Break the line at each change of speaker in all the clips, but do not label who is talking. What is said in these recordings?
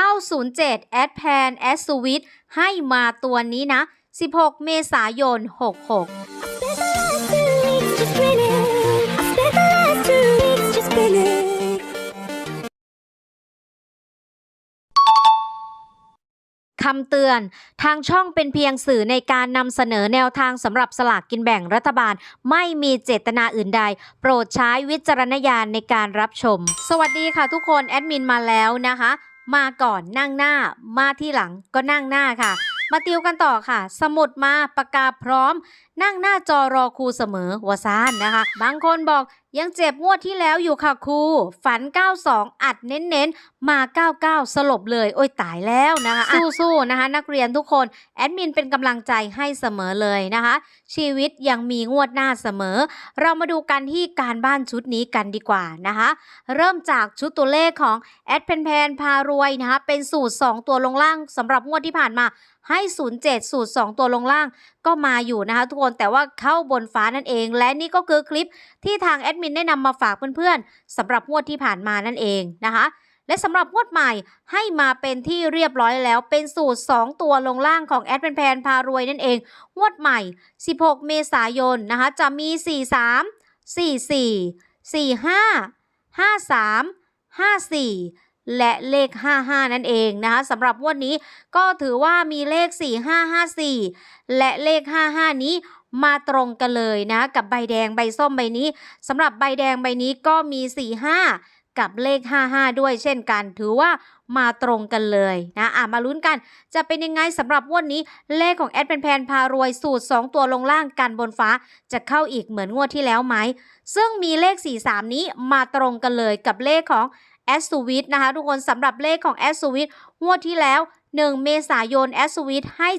ข้า07 แอดแพนแอดสวิตให้มาตัวนี้นะ 16 เมษายน 66คำเตือน ทางช่องเป็นเพียงสื่อในการนำเสนอแนวทางสำหรับสลากกินแบ่งรัฐบาล ไม่มีเจตนาอื่นใด โปรดใช้วิจารณญาณในการรับชม สวัสดีค่ะทุกคน แอดมินมาแล้วนะคะ มาก่อนนั่งหน้า มาที่หลังก็นั่งหน้าค่ะ มาติวกันต่อค่ะ สมุดมาปากกาพร้อม นั่งหน้าจอรอครูเสมอวซานนะคะ บางคนบอกยังเจ็บงวดที่แล้วอยู่ค่ะครู ฝัน 92 อัดเน้นๆ มา 99 สลบเลย โอ้ยตายแล้วนะคะสู้ๆนะคะ นักเรียนทุกคน แอดมินเป็นกำลังใจให้เสมอเลยนะคะ ชีวิตยังมีงวดหน้าเสมอ เรามาดูกันที่การบ้านชุดนี้กันดีกว่านะคะ เริ่มจากชุดตัวเลขของแอดเพนแพนพารวยนะคะ เป็นสูตร 2 ตัวลงล่างสำหรับงวดที่ผ่านมาให้ 07 สูตร 2 ตัวลงล่างก็มาอยู่นะคะทุกคนแต่ว่าเข้าบนฟ้านั่นเอง และนี่ก็คือคลิปที่ทางแอดมินได้นำมาฝากเพื่อนๆสำหรับงวดที่ผ่านมานั่นเองนะคะและสำหรับงวดใหม่ให้มาเป็นที่เรียบร้อยแล้วเป็นสูตร 2 ตัวลงล่างของแอดเป็นแพนพารวยนั่นเอง งวดใหม่ 16 เมษายนนะคะจะมี 43 44 45 53 54 และเลข 55 นั่นเองนะคะสำหรับวดนี้ก็ถือว่ามีเลข 4554 และเลข 55 นี้มาตรงกันเลยนะกับใบแดงใบส้มใบนี้สำหรับใบแดงใบนี้ก็มี 45 กับเลข 55 ด้วยเช่นกัน ถือว่ามาตรงกันเลยนะอะมาลุ้นกัน จะเป็นยังไงสำหรับงวดนี้ เลขของแอดเป็นแพนพารวยสูตร 2 ตัวลงล่างกันบนฟ้า จะเข้าอีกเหมือนงวดที่แล้วไหม ซึ่งมีเลข 43 นี้มาตรงกันเลยกับเลขของ แอสซูวิตนะคะทุกคนสำหรับเลขของแอสซูวิตงวดที่แล้ว 1 เมษายนแอสซูวิตให้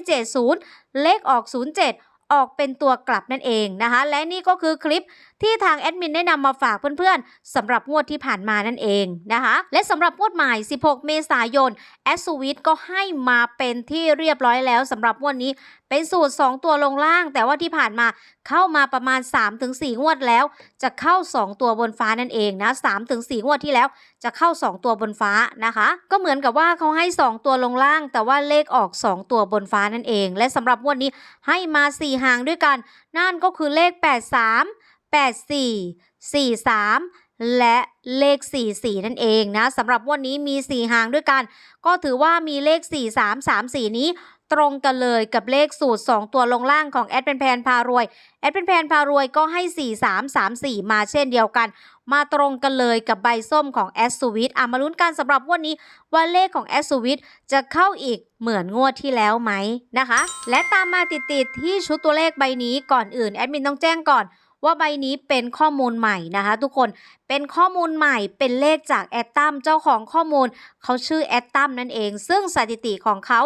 70 เลขออก 07 ออกเป็นตัวกลับนั่นเองนะคะ และนี่ก็คือคลิป ที่ทางแอดมินได้นำมาฝากเพื่อนๆสำหรับงวดที่ผ่านมานั่นเองนะคะ และสำหรับงวดใหม่ 16 เมษายนแอสซูวิทก็ให้มาเป็นที่เรียบร้อยแล้วสำหรับงวดนี้เป็นสูตร 2 ตัวลงล่าง แต่ว่าที่ผ่านมาเข้ามาประมาณ 3-4 งวดแล้ว จะเข้า 2 ตัวบนฟ้านั่นเองนะ3-4 งวดที่แล้ว จะเข้า 2 ตัวบนฟ้านะคะ ก็เหมือนกับว่าเขาให้ 2 ตัวลงล่าง แต่ว่าเลขออก 2 ตัวบนฟ้านั่นเอง และสำหรับงวดนี้ให้มา 4 หางด้วยกัน นั่นก็คือเลข 83 84 43 และเลข 44 นั่นเองนะสำหรับวันนี้มี 4 หางด้วยกัน ก็ถือว่ามีเลข 4 3 3 4 นี้ตรงกันเลยกับเลขสูตร 2 ตัวลงล่างของแอดเป็นแพนพารวยแอดเป็นแพนพารวยก็ให้ 4 3 3 4 มาเช่นเดียวกัน มาตรงกันเลยกับใบส้มของแอสซูวิทอะมาลุ้นกันสำหรับวันนี้ว่าเลขของแอสซูวิทจะเข้าอีกเหมือนงวดที่แล้วไหมนะคะ และตามมาติดๆที่ชุดตัวเลขใบนี้ก่อนอื่นแอดมินต้องแจ้งก่อน ว่าใบนี้เป็นข้อมูลใหม่นะคะ ทุกคนเป็นข้อมูลใหม่เป็นเลขจากแอดตัมเจ้าของข้อมูล เขาชื่อแอดตัมนั่นเอง ซึ่งสถิติของเขา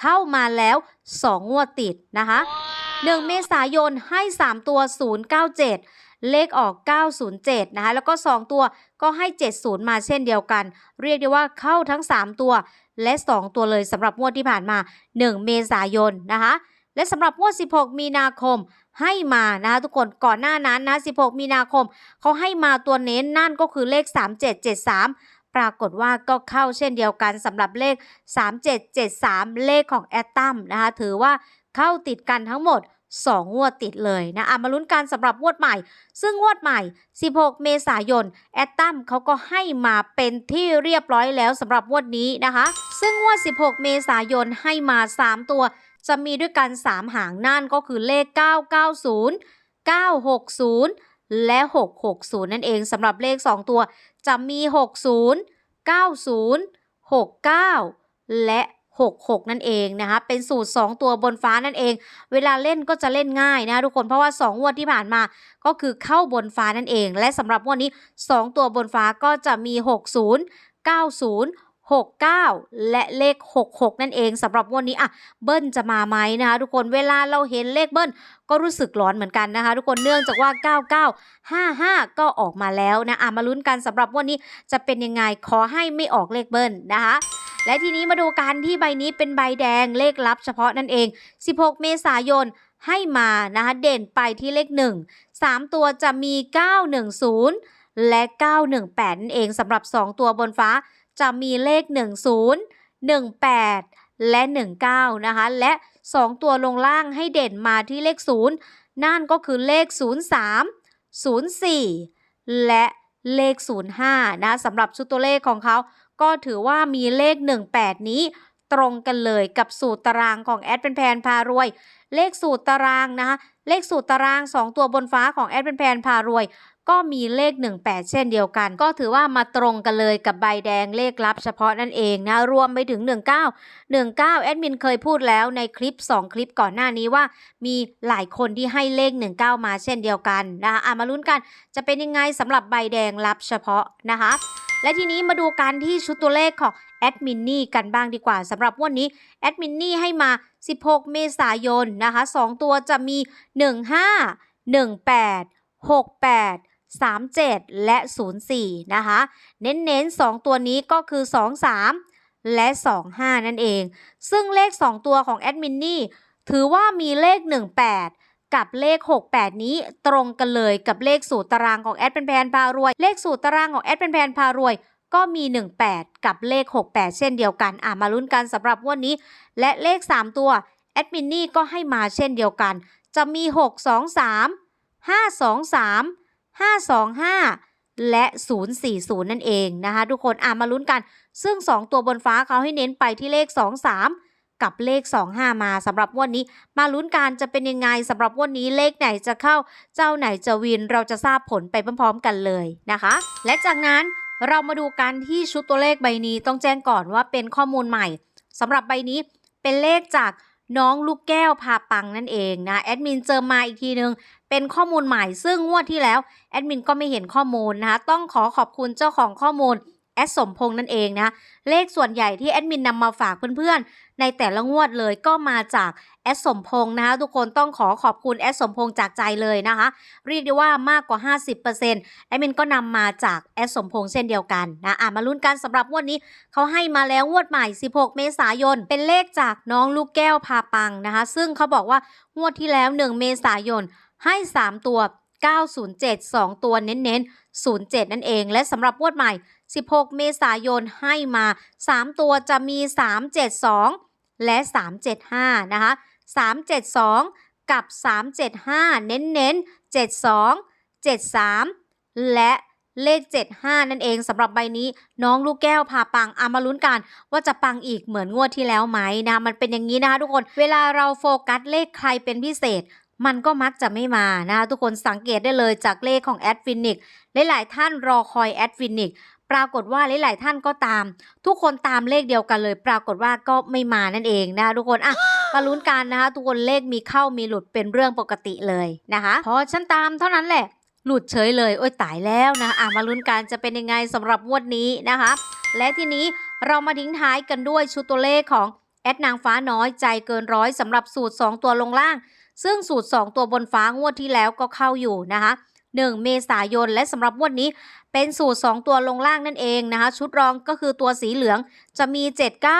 เข้ามาแล้ว 2 งวดติดนะคะ 1 เมษายนให้ 3 ตัว 097 เลขออก 907 นะคะ แล้วก็ 2 ตัวก็ให้ 70 มาเช่นเดียวกัน เรียกได้ว่าเข้าทั้ง 3 ตัว และ 2 ตัวเลยสำหรับงวดที่ผ่านมา 1 เมษายนนะคะ และสำหรับงวด 16 มีนาคม ให้มานะคะทุกคนก่อนหน้านั้นนะ 16 มีนาคมเขาให้มาตัวเน้นนั่นก็คือเลข 3773 ปรากฏว่าก็เข้าเช่นเดียวกันสำหรับเลข 3773 เลขของแอตตัมนะคะถือว่าเข้าติดกันทั้งหมด2งวดติดเลยนะอะมาลุ้นกันสำหรับงวดใหม่ ซึ่งงวดใหม่ 16 เมษายน แอตตัมเขาก็ให้มาเป็นที่เรียบร้อยแล้วสำหรับงวดนี้นะคะ ซึ่งงวด 16 เมษายนให้มา 3 ตัว จะมีด้วยกัน 3 หางนั่นก็คือเลข 990 960 และ 660 นั่นเองสำหรับเลข 2 ตัว จะมี 60 90 69 และ 66 นั่นเองนะคะเป็นสูตร 2 ตัวบนฟ้านั่นเอง เวลาเล่นก็จะเล่นง่ายนะทุกคนเพราะว่า 2 งวดที่ผ่านมาก็คือเข้าบนฟ้านั่นเอง และสำหรับงวดนี้ 2 ตัวบนฟ้าก็จะมี 60 90 69 และเลข 66 นั่นเองสำหรับวดนี้อะเบิ้ลจะมาไหมนะคะทุกคนเวลาเราเห็นเลขเบิ้ลก็รู้สึกร้อนเหมือนกันนะคะ ทุกคนเนื่องจากว่า 99 55 ก็ออกมาแล้วนะอะมาลุ้นกันสำหรับวดนี้จะเป็นยังไงขอให้ไม่ออกเลขเบิ้ลนะคะและทีนี้มาดูกันที่ใบนี้เป็นใบแดงเลขลับเฉพาะนั่นเอง 16 เมษายนให้มานะคะเด่นไปที่เลข 1 3 ตัวจะมี 910 และ 918นั่นเองสำหรับ 2 ตัวบนฟ้า จะมีเลข 10 18 และ 19 นะคะ และ 2 ตัวลงล่างให้เด่นมาที่เลข 0 นั่นก็คือเลข 03 04 และเลข 05 นะสำหรับชุดตัวเลขของเขา ก็ถือว่ามีเลข 18 นี้ตรงกันเลยกับสูตรตารางของแอดเป็นแพนพารวย เลขสูตรตารางนะคะเลขสูตรตาราง 2 ตัวบนฟ้าของแอดเป็นแพนพารวย ก็มีเลข 18 เช่นเดียวกัน ก็ถือว่ามาตรงกันเลยกับใบแดงเลขลับเฉพาะนั่นเองนะรวมไปถึง 19 19 แอดมินเคยพูดแล้วในคลิป 2 คลิปก่อนหน้านี้ว่า มีหลายคนที่ให้เลข 19 มาเช่นเดียวกันนะคะอะมาลุ้นกันจะเป็นยังไงสำหรับใบแดงลับเฉพาะนะคะและทีนี้มาดูกันที่ชุดตัวเลขของแอดมินนี่กันบ้างดีกว่าสำหรับวันนี้แอดมินนี่ให้มา 16 เมษายนนะคะ 2 ตัวจะมี 15 18 68 37 และ 04 นะคะ เน้นๆ 2 ตัวนี้ก็คือ 23 และ 25 นั่นเอง ซึ่งเลข 2 ตัวของแอดมินนี่ถือว่ามีเลข 18กับเลข 68 นี้ตรงกันเลยกับเลขสูตรตารางของแอดเป็นแพนพารวย เลขสูตรตารางของแอดเป็นแพนพารวย ก็มี 18 กับเลข 68 เช่นเดียวกัน อะมาลุ้นกันสำหรับวันนี้ และเลข 3 ตัวแอดมินนี่ก็ให้มาเช่นเดียวกัน จะมี 6 2 3 5 2 3 5 2 5 และ 040 นั่นเองนะคะทุกคนอะมาลุ้นกัน ซึ่ง 2 ตัวบนฟ้าเขาให้เน้นไปที่เลข 2 3กับเลข 25 มาสำหรับวันนี้ มาลุ้นกันจะเป็นยังไงสำหรับวันนี้เลขไหนจะเข้า เจ้าไหนจะวินเราจะทราบผลไปพร้อมๆกันเลยนะคะ และจากนั้นเรามาดูกันที่ชุดตัวเลขใบนี้ต้องแจ้งก่อนว่าเป็นข้อมูลใหม่สำหรับใบนี้เป็นเลขจาก น้องลูกแก้วพาปังนั่นเองนะแอดมินเจอมาอีกทีนึง เป็นข้อมูลใหม่ซึ่งงวดที่แล้วแอดมินก็ไม่เห็นข้อมูลนะคะต้องขอขอบคุณเจ้าของข้อมูล แอดสมพงษ์นั่นเองนะเลขส่วนใหญ่ที่แอดมินนำมาฝากเพื่อนๆ ในแต่ละงวดเลยก็มาจากแอดสมพงษ์นะคะทุกคนต้องขอขอบคุณแอดสมพงษ์จากใจเลยนะคะ เรียกได้ว่ามากกว่า 50%แอดมินก็นำมาจากแอดสมพงษ์เช่นเดียวกันนะอะมาลุ้นกันสำหรับงวดนี้เขาให้มาแล้วงวดใหม่ 16 เมษายน เป็นเลขจากน้องลูกแก้วพาปังนะคะ ซึ่งเขาบอกว่างวดที่แล้ว 1 เมษายนให้ 3 ตัว 907 2 ตัวเน้นๆ07 นั่นเอง และสำหรับงวดใหม่ 16 เมษายนให้มา 3 ตัวจะมี 372 และ 375 นะคะ 372 กับ 375 เน้นๆ72 73 และเลข 75 นั่นเองสำหรับใบนี้น้องลูกแก้วพาปังอามาลุ้นกันว่าจะปังอีกเหมือนงวดที่แล้วไหมนะมันเป็นอย่างนี้นะคะทุกคนเวลาเราโฟกัสเลขใครเป็นพิเศษ มันก็มักจะไม่มานะคะทุกคนสังเกตได้เลยจากเลขของแอดฟินิกหลายๆท่านรอคอยแอดฟินิก ปรากฏว่าหลาย ๆ ท่านก็ตาม ทุกคนตามเลขเดียวกันเลย ปรากฏว่าก็ไม่มานั่นเองนะคะทุกคนอะมาลุ้นกันนะคะทุกคนเลขมีเข้ามีหลุดเป็นเรื่องปกติเลยนะคะพอฉันตามเท่านั้นแหละ หลุดเฉยเลย โอ้ยตายแล้วนะอะมาลุ้นกันจะเป็นยังไงสำหรับงวดนี้นะคะ และทีนี้เรามาทิ้งท้ายกันด้วยชุดตัวเลขของแอดนางฟ้าน้อยใจเกินร้อยสำหรับสูตร 2 ตัวลงล่าง ซึ่งสูตร 2 ตัวบนฟ้างวดที่แล้วก็เข้าอยู่นะคะ 1 เมษายนและสำหรับงวดนี้ เป็นสูตร 2 ตัวลงล่างนั่นเองนะคะ ชุดรองก็คือตัวสีเหลืองจะมี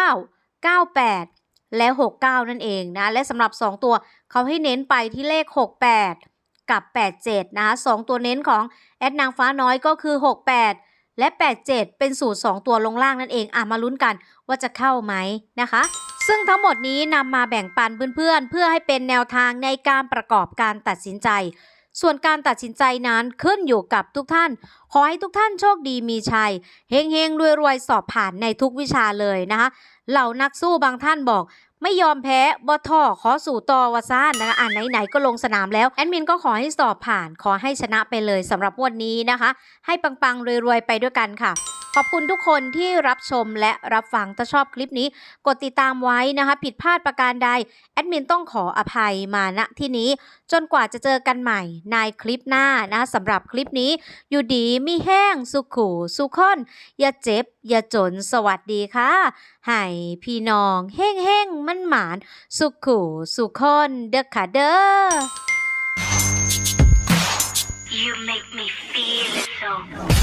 79 98 และ 69 นั่นเองนะ และสำหรับ 2 ตัวเขาให้เน้นไปที่เลข 68 กับ 87 นะคะ2ตัวเน้นของแอดนางฟ้าน้อยก็คือ 68 และ 87 เป็นสูตร 2 ตัวลงล่างนั่นเองอะมาลุ้นกันว่าจะเข้าไหมนะคะ ซึ่งทั้งหมดนี้นำมาแบ่งปันเพื่อนๆเพื่อให้เป็นแนวทางในการประกอบการตัดสินใจ ส่วนการตัดสินใจนั้นขึ้นอยู่กับทุกท่าน ขอให้ทุกท่านโชคดีมีชัย เฮงเฮงรวยรวยๆ สอบผ่านในทุกวิชาเลยนะคะเหล่านักสู้บางท่านบอกไม่ยอมแพ้บอทอขอสู่ตอวาซ่านนะคะอ่านไหนๆก็ลงสนามแล้ว แอดมินก็ขอให้สอบผ่าน ขอให้ชนะไปเลยสำหรับวันนี้นะคะ ให้ปังๆรวยๆไปด้วยกันค่ะ ขอบคุณทุกคนที่รับชมและรับฟังถ้าชอบคลิปนี้ กดติดตามไว้นะคะ ผิดพลาดประการใด แอดมินต้องขออภัยมาณที่นี้ จนกว่าจะเจอกันใหม่ในคลิปหน้านะสำหรับคลิปนี้ อยู่ดีมีแห้งสุขูสุขอน อย่าเจ็บ อย่าจนสวัสดีค่ะให้พี่น้องเฮ้งเฮ้งมันหมานสุขูสุขอนเด้อค่ะเด้อ
You make me feel so